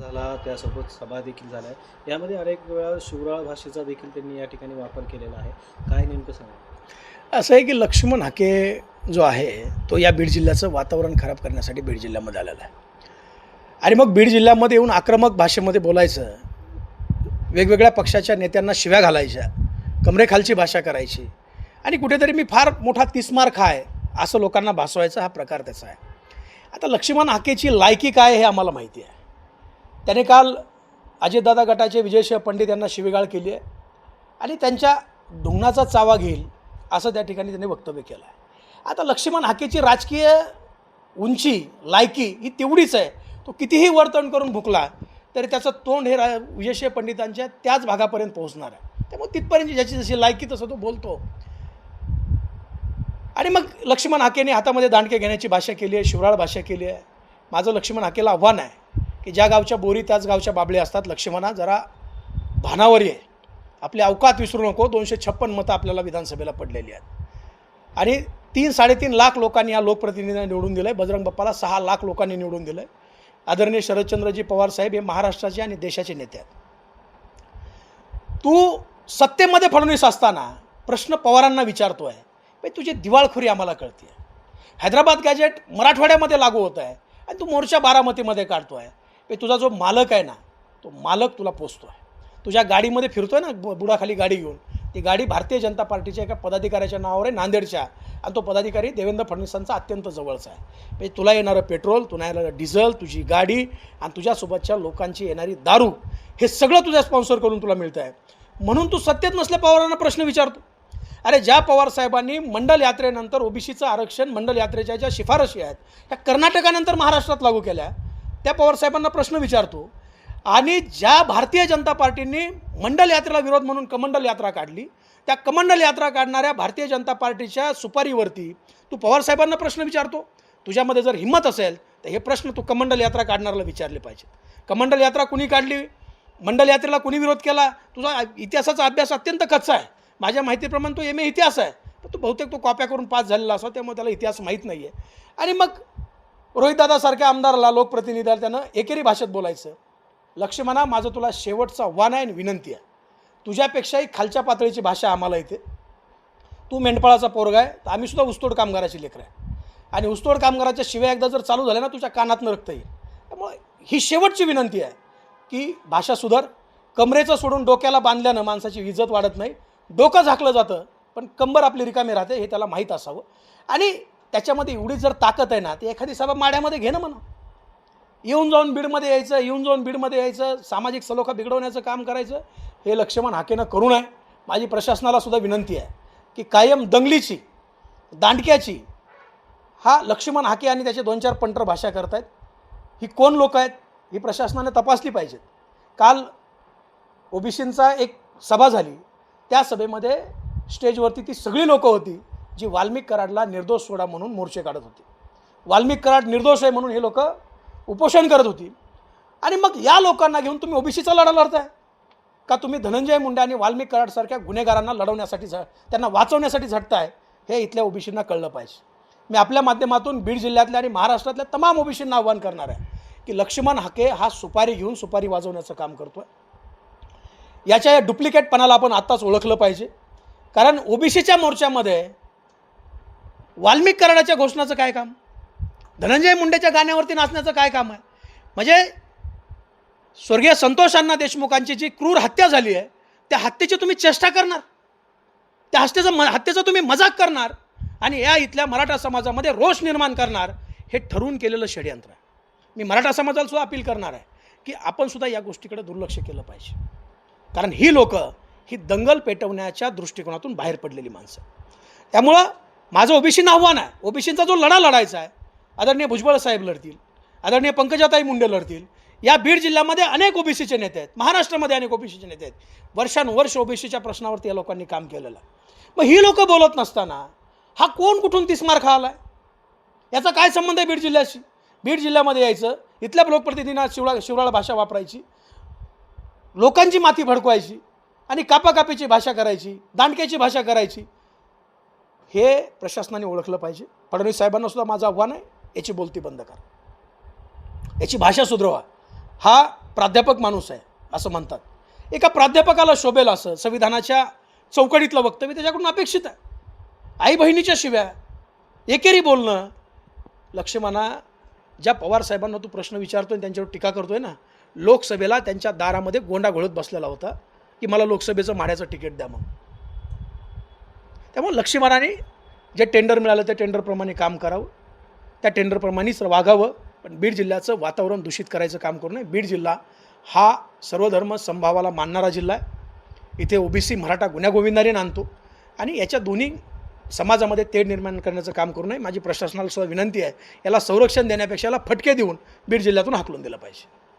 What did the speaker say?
झाला त्यासोबत सभा देखील झाल्या. यामध्ये अनेक वेळा शिवराळ भाषेचा देखील त्यांनी या ठिकाणी वापर केलेला आहे. काय नेमकं सांगा असं आहे की लक्ष्मण हाके जो आहे तो या बीड जिल्ह्याचं वातावरण खराब करण्यासाठी बीड जिल्ह्यामध्ये आलेला आहे. आणि मग बीड जिल्ह्यामध्ये येऊन आक्रमक भाषेमध्ये बोलायचं वेगवेगळ्या पक्षाच्या नेत्यांना शिव्या घालायच्या कमरेखालची भाषा करायची आणि कुठेतरी मी फार मोठा तिसमार खाय असं लोकांना भासवायचा हा प्रकार त्याचा आहे. आता लक्ष्मण हाकेची लायकी काय हे आम्हाला माहिती आहे. त्याने काल अजितदादा गटाचे विजयसिंह पंडित यांना शिवीगाळ केली आहे आणि त्यांच्या ढुंगणाचा चावा घेईल असं त्या ठिकाणी त्यांनी वक्तव्य केलं आहे. आता लक्ष्मण हाकेची राजकीय उंची लायकी ही तेवढीच आहे. तो कितीही वर्तन करून भुकला तरी त्याचं तोंड हे रा विजयसिंह पंडितांच्या त्याच भागापर्यंत पोहोचणार आहे. त्यामुळे तिथपर्यंत ज्याची जशी लायकी तसं तो बोलतो. आणि मग लक्ष्मण हाकेने हातामध्ये दांडके घेण्याची भाषा केली आहे शिवराळ भाषा केली आहे. माझं लक्ष्मण हाकेला आव्हान आहे. की ज्या गावच्या बोरी त्याच गावच्या बाबळे असतात. लक्ष्मणा जरा भानावर ये. आपले अवकात विसरू नको. दोनशे छप्पन मतं आपल्याला विधानसभेला पडलेली आहेत. आणि तीन साडेतीन लाख लोकांनी या लोकप्रतिनिधींना निवडून दिलं आहे बजरंग बाप्पाला सहा लाख लोकांनी निवडून दिलं आहे आदरणीय शरदचंद्रजी पवार साहेब हे महाराष्ट्राचे आणि देशाचे नेते आहेत. तू सत्तेमध्ये फडणवीस असताना प्रश्न पवारांना विचारतो आहे भाई तुझी दिवाळखोरी आम्हाला कळते हैदराबाद गॅजेट मराठवाड्यामध्ये लागू होत आहे आणि तू मोर्चा बारामतीमध्ये काढतो आहे तुझा जो मालक आहे ना तो मालक तुला पोचतो आहे तुझ्या गाडीमध्ये फिरतो आहे ना बु- बुडाखाली गाडी घेऊन ती गाडी भारतीय जनता पार्टीच्या एका पदाधिकाऱ्याच्या नावावर आहे नांदेडच्या. आणि तो पदाधिकारी देवेंद्र फडणवीसांचा अत्यंत जवळचा आहे. म्हणजे तुला येणारं पेट्रोल तुला येणारं डिझेल तुझी गाडी आणि तुझ्यासोबतच्या लोकांची येणारी दारू हे सगळं तुझ्या स्पॉन्सर करून तुला मिळतं आहे म्हणून तू सत्तेत नसल्या पवारांना प्रश्न विचारतो. अरे ज्या पवार साहेबांनी मंडल यात्रेनंतर ओबीसीचं आरक्षण मंडल यात्रेच्या ज्या शिफारशी आहेत त्या कर्नाटकानंतर महाराष्ट्रात लागू केल्या. त्या पवार साहेबांना प्रश्न विचारतो. आणि ज्या भारतीय जनता पार्टीने मंडल यात्रेला विरोध म्हणून कमंडल यात्रा काढली त्या कमंडल यात्रा काढणाऱ्या भारतीय जनता पार्टीच्या सुपारीवरती तू पवार साहेबांना प्रश्न विचारतो. तुझ्यामध्ये जर हिंमत असेल तर हे प्रश्न तू कमंडल यात्रा काढणाऱ्याला विचारले पाहिजे कमंडल यात्रा कुणी काढली? मंडल यात्रेला कुणी विरोध केला? तुझा इतिहासाचा अभ्यास अत्यंत कच्चा आहे. माझ्या माहितीप्रमाणे तो एम ए इतिहास आहे. पण तो बहुतेक तो कॉप्या करून पास झालेला असा त्यामुळे त्याला इतिहास माहीत नाही आहे आणि मग रोहितदादासारख्या आमदाराला लोकप्रतिनिधीला त्यानं एकेरी भाषेत बोलायचं. लक्ष्मणा माझं तुला शेवटचा वान आहे आणि विनंती आहे. तुझ्यापेक्षाही खालच्या पातळीची भाषा आम्हाला येते. तू मेंढपाळाचा पोरगा आहे तर आम्ही सुद्धा ऊसतोड कामगाराची लेकरं आहे. आणि ऊसतोड कामगाराच्या शिव्या एकदा जर चालू झाल्या ना तुझ्या कानातनं रक्त येईल. त्यामुळे ही शेवटची विनंती आहे की भाषा सुधार. कमरेचं सोडून डोक्याला बांधल्यानं माणसाची इज्जत वाढत नाही. डोकं झाकलं जातं पण कंबर आपली रिकामी राहते हे त्याला माहीत असावं. आणि त्याच्यामध्ये एवढी जर ताकद आहे ना ती एखादी सभा माड्यामध्ये घेणं म्हणा. येऊन जाऊन बीडमध्ये यायचं येऊन जाऊन बीडमध्ये यायचं सामाजिक सलोखा बिघडवण्याचं काम करायचं हे लक्ष्मण हाकेनं करू नये. माझी प्रशासनाला सुद्धा विनंती आहे की कायम दंगलीची दांडक्याची हा लक्ष्मण हाके आणि त्याचे दोन चार पंटर भाषा करतायत. ही कोण लोक आहेत ही प्रशासनाने तपासली पाहिजेत. काल ओबीसींचा एक सभा झाली. त्या सभेमध्ये स्टेजवरती ती सगळी लोकं होती. जी वाल्मिक कराडला निर्दोष सोडा म्हणून मोर्चे काढत होती. वाल्मिक कराड निर्दोष आहे म्हणून हे लोक उपोषण करत होती. आणि मग या लोकांना घेऊन तुम्ही ओबीसीचा लढा लढताय. का तुम्ही धनंजय मुंडे आणि वाल्मिक कराडसारख्या गुन्हेगारांना लढवण्यासाठी झ त्यांना वाचवण्यासाठी झटताय? हे इथल्या ओबीसींना कळलं पाहिजे. मी आपल्या माध्यमातून बीड जिल्ह्यातल्या आणि महाराष्ट्रातल्या तमाम ओबीसींना आव्हान करणार आहे की लक्ष्मण हाके हा सुपारी घेऊन सुपारी वाजवण्याचं काम करतोय. याच्या या डुप्लिकेटपणाला आपण आत्ताच ओळखलं पाहिजे. कारण ओबीसीच्या मोर्चामध्ये वाल्मिक कराडाच्या घोषणाचं काय काम? धनंजय मुंडेच्या गाण्यावरती नाचण्याचं काय काम आहे? म्हणजे स्वर्गीय संतोष अण्णा देशमुखांची जी क्रूर हत्या झाली आहे त्या हत्येची तुम्ही चेष्टा करणार? त्या हत्येचं म हत्येचा तुम्ही मजाक करणार? आणि या इथल्या मराठा समाजामध्ये रोष निर्माण करणार? हे ठरवून केलेलं षडयंत्र आहे. मी मराठा समाजाला सुद्धा अपील करणार आहे की आपण सुद्धा या गोष्टीकडे दुर्लक्ष केलं पाहिजे. कारण ही लोकं ही दंगल पेटवण्याच्या दृष्टिकोनातून बाहेर पडलेली माणसं. त्यामुळं माझं ओबीसींना आव्हान आहे. ओबीसींचा जो लढा लढायचा आहे आदरणीय भुजबळ साहेब लढतील आदरणीय पंकजाताई मुंडे लढतील या बीड जिल्ह्यामध्ये अनेक ओबीसीचे नेते आहेत. महाराष्ट्रामध्ये अनेक ओबीसीचे नेते आहेत. वर्षानुवर्ष ओबीसीच्या प्रश्नावरती या लोकांनी काम केलेलं आहे. मग ही लोकं बोलत नसताना हा कोण कुठून तिस्मार खाला आहे याचा काय संबंध आहे बीड जिल्ह्याशी? बीड जिल्ह्यामध्ये यायचं इथल्या लोकप्रतिनिधींना शिवळा शिवराळ भाषा वापरायची लोकांची माती भडकवायची आणि कापाकापीची भाषा करायची दांडक्याची भाषा करायची हे प्रशासनाने ओळखलं पाहिजे. फडणवीस साहेबांना सुद्धा माझं आव्हान आहे याची बोलती बंद करा. याची भाषा सुधरवा. हा प्राध्यापक माणूस आहे असं म्हणतात. एका प्राध्यापकाला शोभेल असं संविधानाच्या चौकडीतलं वक्तव्य त्याच्याकडून अपेक्षित आहे. आई बहिणीच्या शिव्या एकेरी बोलणं. लक्ष्मणा ज्या पवार साहेबांना तू प्रश्न विचारतोय त्यांच्यावर टीका करतोय ना लोकसभेला त्यांच्या दारामध्ये गोंडा घोळत बसलेला होता की मला लोकसभेचं माड्याचं तिकीट द्या मग त्यामुळे लक्ष्मणाने जे टेंडर मिळालं त्या टेंडरप्रमाणे काम करावं. त्या टेंडरप्रमाणेच वागावं. पण बीड जिल्ह्याचं वातावरण दूषित करायचं काम करू नये. बीड जिल्हा हा सर्वधर्म संभावाला मानणारा जिल्हा आहे. इथे ओबीसी मराठा गुन्ह्यागोविंदाने आणतो आणि याच्या दोन्ही समाजामध्ये तेढ निर्माण करण्याचं काम करू नये. माझी प्रशासनाला सुद्धा विनंती आहे. याला संरक्षण देण्यापेक्षा याला फटके देऊन बीड जिल्ह्यातून हाकलून दिलं पाहिजे.